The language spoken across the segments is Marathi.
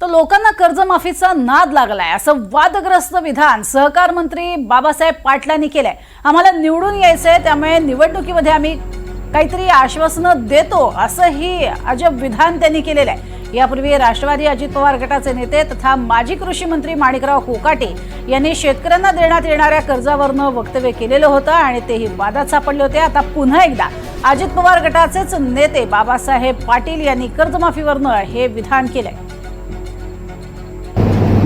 तर लोकांना कर्जमाफीचा नाद लागलाय. असं वादग्रस्त विधान सहकार मंत्री बाबासाहेब पाटलांनी केलंय. आम्हाला निवडून यायचंय त्यामुळे निवडणुकीमध्ये आम्ही काहीतरी आश्वासनं देतो असंही अजब विधान त्यांनी केलेलं आहे. यापूर्वी राष्ट्रवादी अजित पवार गटाचे नेते तथा माजी कृषी मंत्री माणिकराव कोकाटे यांनी शेतकऱ्यांना देण्यात येणाऱ्या कर्जावरनं वक्तव्य केलेलं होतं आणि तेही वादात सापडले होते. आता पुन्हा एकदा अजित पवार गटाचेच नेते बाबासाहेब पाटील यांनी कर्जमाफीवरनं हे विधान केलंय.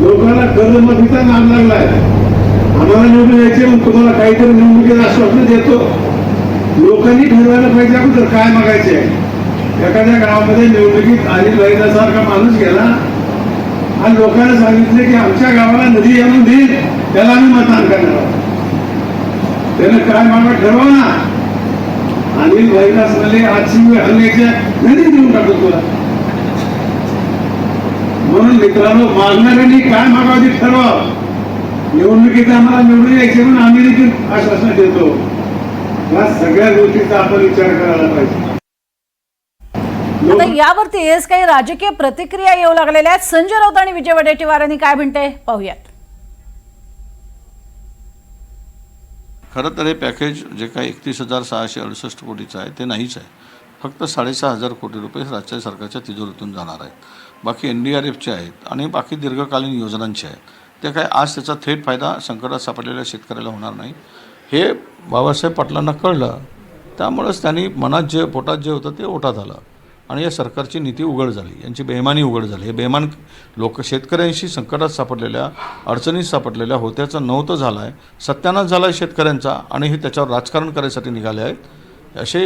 लोकांना कर्जमाफीचा नाम लागलाय. आम्हाला निवडून यायचे मग तुम्हाला काहीतरी निवडणुकीचं आश्वासन देतो. लोकांनी ठरवायला पाहिजे अगोदर काय मागायचे एखाद्या गावामध्ये निवडणुकीत अनिल भाईसारखा माणूस गेला आणि लोकांना सांगितले की आमच्या गावाला नदी आणून देईल त्याला आम्ही मतदान करणार आहोत. त्यानं काय मागा ठरवा ना अनिल भाईदास म्हणे आजची वेळ हल्ल्याच्या नदी देऊन टाकतो तुला. म्हणून मित्रांनो मागणाऱ्यांनी काय मागावं ते ठरवा. निवडणुकीत आम्हाला निवडून यायचे म्हणून आम्ही देखील आश्वासन देतो. या सगळ्या गोष्टीचा आपण विचार करायला पाहिजे. आता लोक- यावरतीच काही राजकीय प्रतिक्रिया येऊ लागलेल्या आहेत. संजय राऊत आणि विजय वडेट्टीवार यांनी काय म्हणते? पाहूयात. खरं तर हे पॅकेज जे काही एकतीस हजार सहाशे अडुसष्ट कोटीचं आहे ते नाहीच आहे. फक्त साडेसहा हजार कोटी रुपये राज्य सरकारच्या तिजोरीतून जाणार आहेत. बाकी एन डी आर एफचे आहेत आणि बाकी दीर्घकालीन योजनांचे आहेत. ते काय आज त्याचा थेट फायदा संकटात सापडलेल्या शेतकऱ्याला होणार नाही. हे बाबासाहेब पाटलांना कळलं. त्यामुळेच त्यांनी मनात जे पोटात जे होतं ते ओटात आलं. आणि या सरकारची नीती उघड झाली. यांची बेमानी उघड झाली. हे बेमान लोक शेतकऱ्यांशी संकटात सापडलेल्या अडचणीत सापडलेल्या होत्याचा नव्हतं झाला आहे सत्यानाश झाला आहे शेतकऱ्यांचा आणि हे त्याच्यावर राजकारण करायसाठी निघाले आहेत. असे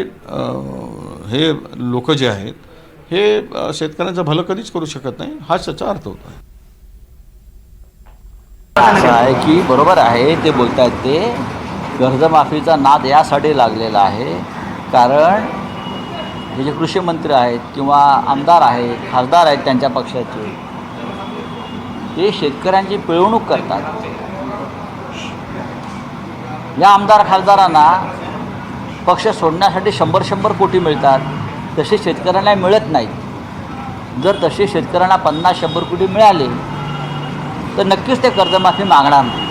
हे लोक जे आहेत हे शेतकऱ्यांचं भलं कधीच करू शकत नाही हाच त्याचा अर्थ होता. असं आहे की बरोबर आहे ते बोलत आहेत ते. कर्जमाफीचा नाद यासाठी लागलेला आहे कारण हे जे कृषी मंत्री आहेत किंवा आमदार आहेत खासदार आहेत त्यांच्या पक्षाचे ते शेतकऱ्यांची पिळवणूक करतात. या आमदार खासदारांना पक्ष सोडण्यासाठी शंभर शंभर कोटी मिळतात. तसे शेतकऱ्यांना मिळत नाहीत. जर तसे शेतकऱ्यांना पन्नास शंभर कोटी मिळाले तर नक्कीच ते कर्जमाफी मागणार नाही.